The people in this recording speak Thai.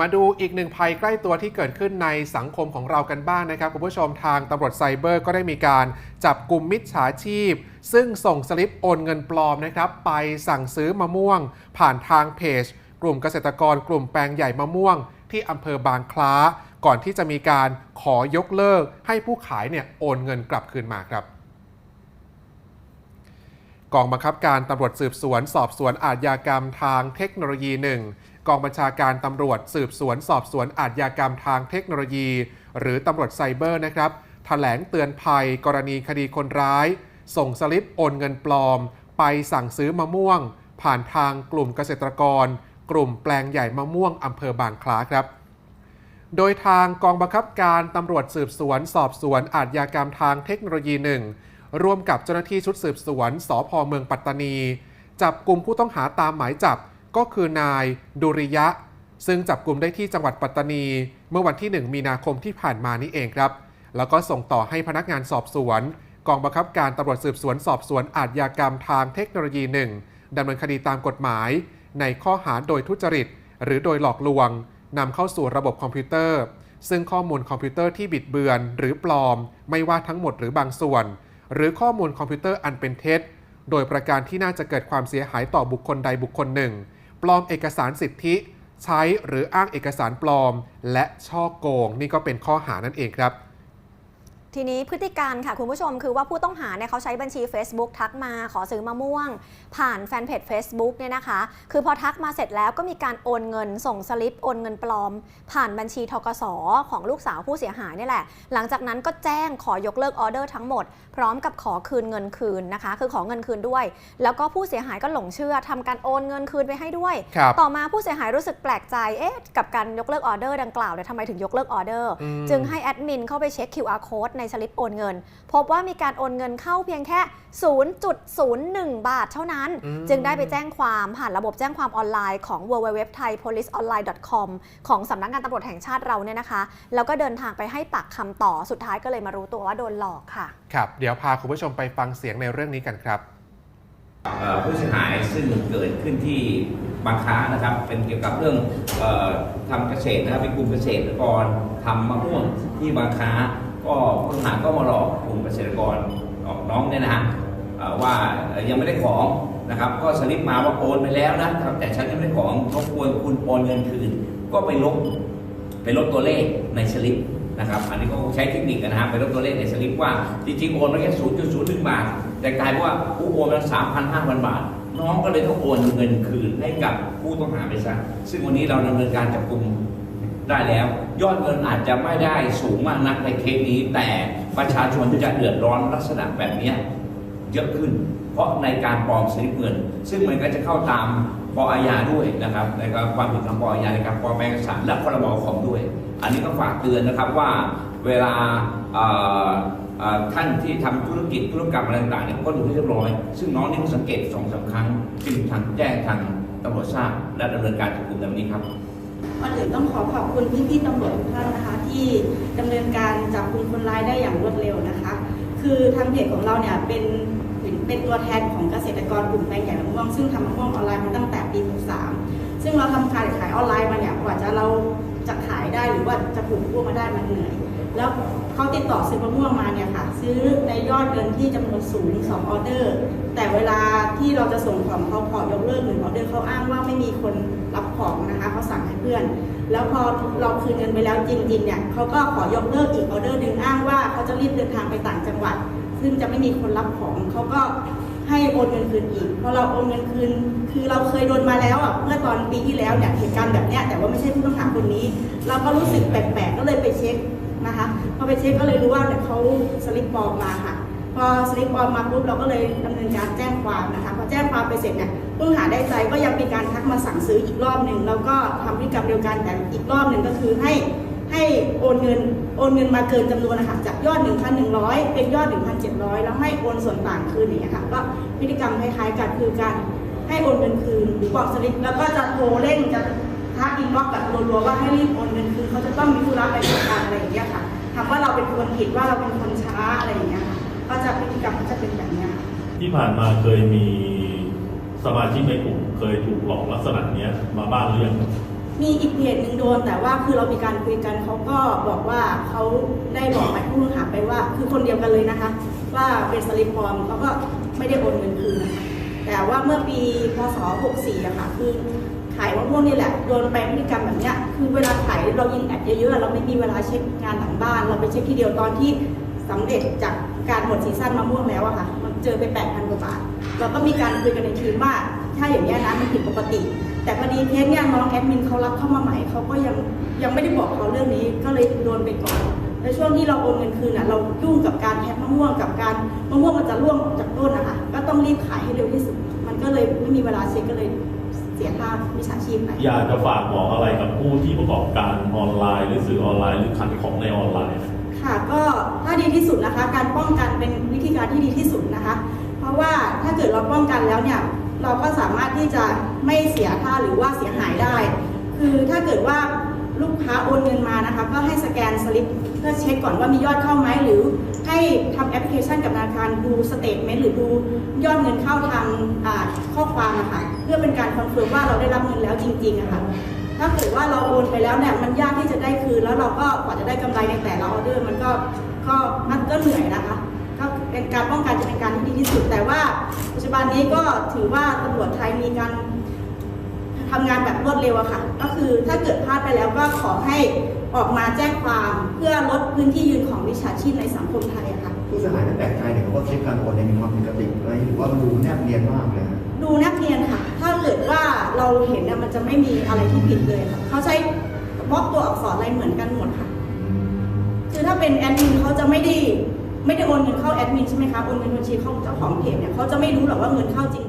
มาดูอีกหนึ่งภัยใกล้ตัวที่เกิดขึ้นในสังคมของเรากันบ้างนะครับคุณผู้ชมทางตำรวจไซเบอร์ก็ได้มีการจับกลุ่มมิจฉาชีพ ซึ่งส่งสลิปโอนเงินปลอมนะครับ ไปสั่งซื้อมะม่วง ผ่านทางเพจ กลุ่มเกษตรกร กลุ่มแปลงใหญ่มะม่วง ที่อำเภอบางคล้า ก่อนที่จะมีการขอยกเลิก ให้ผู้ขายเนี่ยโอนเงินกลับคืนมาครับ กองบังคับการตำรวจสืบสวน สอบสวนอาชญากรรมทางเทคโนโลยีหนึ่งกองบัญชาการตำรวจสืบสวน สอบสวนอาชญากรรมทางเทคโนโลยี หรือตำรวจไซเบอร์นะครับแถลงเตือนภัย กรณีคดีคนร้าย ส่งสลิปโอนเงินปลอม ไปสั่งซื้อมะม่วง ผ่านทางกลุ่มเกษตรกร กลุ่มแปลงใหญ่มะม่วงอำเภอบางคล้าครับโดยทางกองบังคับการตำรวจสืบสวน สอบสวนอาชญากรรมทางเทคโนโลยีหนึ่ง ร่วมกับเจ้าหน้าที่ชุดสืบสวนสพเมืองปัตตานี จับกลุ่มผู้ต้องหาตามหมายจับก็คือนายดุริยะ ซึ่งจับกลุ่มได้ที่จังหวัดปัตตานี เมื่อวันที่ 1 มีนาคมที่ผ่านมานี้เองครับ แล้วก็ส่งต่อให้พนักงานสอบสวน กองบังคับการตำรวจสืบสวนสอบสวนอาชญากรรมทางเทคโนโลยีหนึ่งดำเนินคดีตามกฎหมาย ในข้อหาโดยทุจริต หรือโดยหลอกลวงนำเข้าสู่ระบบคอมพิวเตอร์ ซึ่งข้อมูลคอมพิวเตอร์ที่บิดเบือน หรือปลอม ไม่ว่าทั้งหมดหรือบางส่วน หรือข้อมูลคอมพิวเตอร์อันเป็นเท็จ โดยประการที่น่าจะเกิดความเสียหายต่อบุคคลใดบุคคลหนึ่ง ปลอมเอกสารสิทธิ ใช้หรืออ้างเอกสารปลอม และช่อโกง นี่ก็เป็นข้อหานั่นเองครับ ทีนี้พฤติการค่ะคุณผู้ชมคือว่าผู้ต้องหาเนี่ยเขาใช้บัญชี Facebook ทักมาขอซื้อมะม่วง ผ่านแฟนเพจ Facebook เนี่ยนะคะ คือพอทักมาเสร็จแล้วก็มีการโอนเงินส่งสลิปโอนเงินปลอม ผ่านบัญชีทกสของลูกสาวผู้เสียหายนี่แหละ หลังจากนั้นก็แจ้งขอยกเลิกออเดอร์ทั้งหมด พร้อมกับขอคืนเงินคืนนะคะ คือขอเงินคืนด้วย แล้วก็ผู้เสียหายก็หลงเชื่อทำการโอนเงินคืนไปให้ด้วยครับต่อมาผู้เสียหายรู้สึกแปลกใจเอ๊ะกับการยกเลิกออเดอร์ดังกล่าวเนี่ยทำไมถึงยกเลิกออเดอร์อืมจึงให้แอดมินเข้าไปเช็ค QR code ในสลิปโอนเงิน พบว่ามีการโอนเงินเข้าเพียงแค่ 0.01 บาทเท่านั้นอืมจึงได้ไปแจ้งความผ่านระบบแจ้งความออนไลน์ของ www.thaipoliceonline.com ของสำนักงานตำรวจแห่งชาติเราเนี่ยนะคะ แล้วก็เดินทางไปให้ปากคำต่อสุดท้ายก็เลยมารู้ตัวว่าโดนหลอกค่ะ ครับ เดี๋ยวพาคุณผู้ชมไปฟังเสียงในเรื่องนี้กันครับเอ่อผู้เสียหายซึ่งเกิดขึ้นที่บางค้านะครับ เป็นเกี่ยวกับเรื่องเออทำเกษตรนะครับเป็นกลุ่มเกษตรกรทำมะม่วงที่บางค้า ก็ผู้ต้องหาก็มาหลอกกลุ่มเกษตรกรออกน้องเนี่ยนะฮะว่ายังไม่ได้ของนะครับ ก็สลิปมาว่าโอนไปแล้วนะครับแต่ฉันยังไม่ได้ของรบกวนคุณโอนเงินคืน ก็ไปลบไปลบตัวเลขในสลิปนะครับ อันนี้ก็ใช้เทคนิคนะฮะไปลบตัวเลขในสลิปว่าจริงๆโอนมาแค่0.01บาทแต่กลายเป็นว่าผู้โอนมา3,000 5,000บาท น้องก็เลยต้องโอนเงินคืนให้กับผู้ต้องหาไปซะซึ่งวันนี้เราดำเนินการจับกลุ่ม ได้แล้ว ยอดเงินอาจจะไม่ได้สูงมากนักในเคสนี้ แต่ประชาชนจะเดือดร้อนลักษณะแบบนี้เยอะขึ้น เพราะในการปลอมสลิปเงิน ซึ่งมันก็จะเข้าตามปออาญาด้วยนะครับในการความผิดทางปออาญาในการปลอมแปลงเอกสารและพรบคอมด้วย อันนี้ก็ฝากเตือนนะครับว่าเวลาท่านที่ทำธุรกิจธุรกรรมอะไรต่างๆเนี่ยก็ดูให้เรียบร้อย ซึ่งน้องนี่ก็สังเกตสองสามครั้งจึงทางแจ้งทางตำรวจทราบและดำเนินการจับกลุ่มในวันนี้ครับ ก่อนอื่นต้องขอขอบคุณพี่ๆตำรวจทุกท่านนะคะ ที่ดำเนินการจับกลุ่มคนร้ายได้อย่างรวดเร็วนะคะ คือทางเพจของเราเนี่ยเป็นเป็นตัวแทนของเกษตรกรกลุ่มแปลงใหญ่มะม่วงซึ่งทำมะม่วงออนไลน์มาตั้งแต่ปี 63 ซึ่งเราทำการขายออนไลน์มาเนี่ยกว่าจะเราจะขายได้หรือว่าจะปลูกพวกมาได้มันเหนื่อยแล้วเขาติดต่อซื้อมะม่วงมาเนี่ยค่ะ ซื้อในยอดเงินที่จำนวนสูงสองออเดอร์ แต่เวลาที่เราจะส่งของเขาขอยกเลิกหนึ่งออเดอร์เขาอ้างว่าไม่มีคน รับของนะคะเขาสั่งให้เพื่อน แล้วพอเราคืนเงินไปแล้วจริงๆเนี่ยเขาก็ขอยกเลิกอีกออเดอร์หนึ่งอ้างว่าเขาจะรีบเดินทางไปต่างจังหวัด ซึ่งจะไม่มีคนรับของเขาก็ให้โอนเงินคืนอีกพอเราโอนเงินคืน คือเราเคยโดนมาแล้วอะเมื่อตอนปีที่แล้วเนี่ยเหตุการณ์แบบเนี้ยแต่ว่าไม่ใช่ผู้ต้องหาคนนี้ เราก็รู้สึกแปลกๆก็เลยไปเช็คนะคะพอไปเช็คก็เลยรู้ว่าเนี่ยเขาสลิปปลอมมาค่ะพอสลิปปลอมมาปุ๊บเราก็เลยดำเนินการแจ้งความนะคะพอแจ้งความไปเสร็จเนี่ย ผู้ต้อหาได้ใจก็ยังมีการทักมาสั่งซื้ออีกรอบหนึ่งแล้วก็ทำพฤติกรรมเดียวกันแต่อีกรอบหนึ่งก็คือให้ให้โอนเงินโอนเงินมาเกินจำนวนนะคะจากยอด 1,100 เป็นยอด 1,700 แล้วให้โอนส่วนต่างคืนอย่างเงี้ยค่ะก็พฤติกรรมคล้ายๆกันคือการให้โอนเงินคืนหรือบอกสลิปแล้วก็จะโทรเร่งจะทักอินบ็อกซ์แบบรัวๆว่าให้รีบโอนเงินคืนเขาจะต้องมีธุระไปจัดการอะไรอย่างเงี้ยค่ะทำว่าเราเป็นคนผิดว่าเราเป็นคนช้าอะไรอย่างเงี้ยค่ะก็จะพฤติกรรมก็จะเป็นแบบเนี้ยที่ผ่านมาเคยมี สมาชิกในกลุ่มเคยถูกหลอกลักษณะเนี้ยมาบ้างหรือยังมีอีกเพจหนึ่งโดนแต่ว่าคือเรามีการคุยกันเขาก็บอกว่าเขาได้บอกหมายผู้ต้องหาไปว่า คือคนเดียวกันเลยนะคะ ว่าเป็นสลิปปลอมเขาก็ไม่ได้โอนเงินคืนนะคะแต่ว่าเมื่อปีพศ 64อะค่ะคือขายมะม่วงนี่แหละโดนไปพฤติกรรมแบบเนี้ยคือเวลาขายเรายิงแอดเยอะๆเราไม่มีเวลาเช็คงานหลังบ้าน เราไปเช็คทีเดียวตอนที่สำเร็จจากการหมดซีซั่นมะม่วงแล้วอะค่ะมันเจอไป8,000กว่าบาท เราก็มีการคุยกันในทีมว่า ถ้าอย่างนี้ยนะมันผิดปกติ แต่พอดีเคสเนี่ยน้องแอดมินเขารับเข้ามาใหม่เขาก็ยังยังไม่ได้บอกเขาเรื่องนี้ก็เลยโดนไปก่อนและช่วงที่เราโอนเงินคืนอะเรายุ่งกับการแพ็คมะม่วงกับการมะม่วงมันจะร่วงจากต้นนะคะก็ต้องรีบขายให้เร็วที่สุด มันก็เลยไม่มีเวลาเช็คก็เลยเสียค่ามิจฉาชีพไปอยากจะฝากบอกอะไรกับผู้ที่ประกอบการออนไลน์หรือสื่อออนไลน์หรือขายของในออนไลน์นะค่ะก็ถ้าดีที่สุดนะคะ การป้องกันเป็นวิธีการที่ดีที่สุดนะคะเพ ราะว่าถ้าเกิดเราป้องกันแล้วเนี่ยเราก็สามารถที่จะไม่เสียค่าหรือว่าเสียหายได้ คือถ้าเกิดว่าลูกค้าโอนเงินมานะคะก็ให้สแกนสลิปเพื่อเช็คก่อนว่ามียอดเข้าไหมหรือ ให้ทำแอปพลิเคชันกับธนาคารดูสเตทเมนต์หรือดูยอดเงินเข้าทางข้อความนะคะเพื่อเป็นการคอนเฟิร์มว่าเราได้รับเงินแล้วจริงๆอะค่ะถ้าเกิดว่าเราโอนไปแล้วเนี่ยมันยากที่จะได้คืนแล้วเราก็กว่าจะได้กำไรในแต่ละออเดอร์มันก็ก็มันก็เหนื่อยนะคะ เป็นการป้องกันจะเป็นการที่ดีที่สุด แต่ว่าปัจจุบันนี้ก็ถือว่าตำรวจไทยมีการทำงานแบบรวดเร็วอะค่ะ ก็คือถ้าเกิดพลาดไปแล้วก็ขอให้ออกมาแจ้งความเพื่อลดพื้นที่ยืนของวิชาชีพในสังคมไทยอะค่ะผู้เสียหายนั้นแปลกใจเนี่ยเขาก็เช็คการโอนเนี่ยมีความผิดปกติอะไรหรือว่ามันดูแนบเนียนมากเลยฮะดูนักเรียนค่ะ ถ้าเกิดว่าเราเห็นเนี่ยมันจะไม่มีอะไรที่ผิดเลยค่ะเขาใช้บล็อกตัวอักษรอะไรเหมือนกันหมดค่ะ คือถ้าเป็นแอดมินเขาจะไม่ได้ ไม่ได้โอนเงินเข้าแอดมินใช่ไหมคะ โอนเงินบัญชีเข้าเจ้าของเพจเนี่ยเขาจะไม่รู้หรอกว่าเงินเข้าจริง